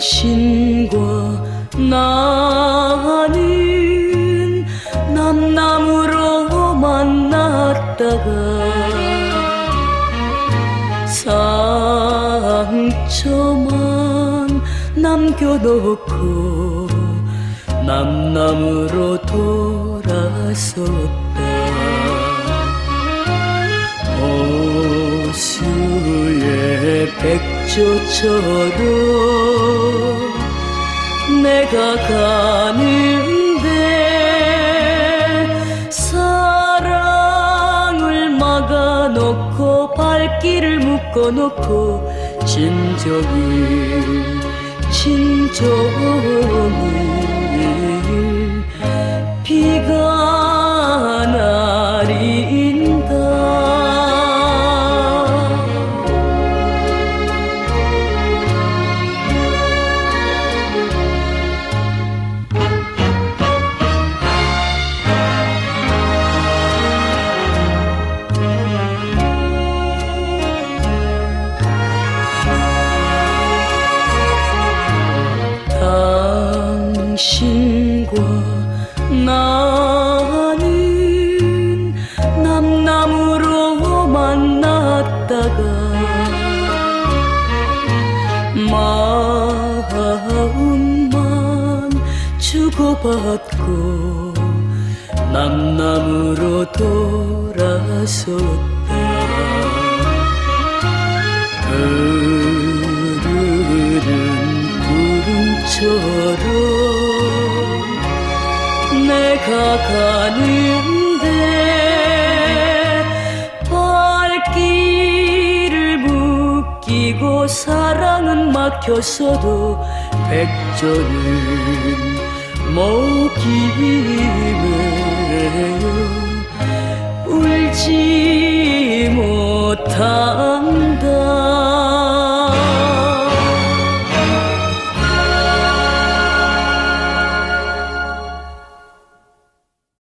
당신과 나는 남남으로 만났다가 상처만 남겨놓고 남남으로 돌아섰다. 호수의 백조처럼 가 가는데 사랑을 막아놓고 발길을 묶어놓고 진정을 진정을 비가 주고받고 남남으로 돌아섰다. 흐르는 구름처럼 내가 가는데 발길을 묶이고 사랑은 막혔어도 백전은 먹이매요 울지 못한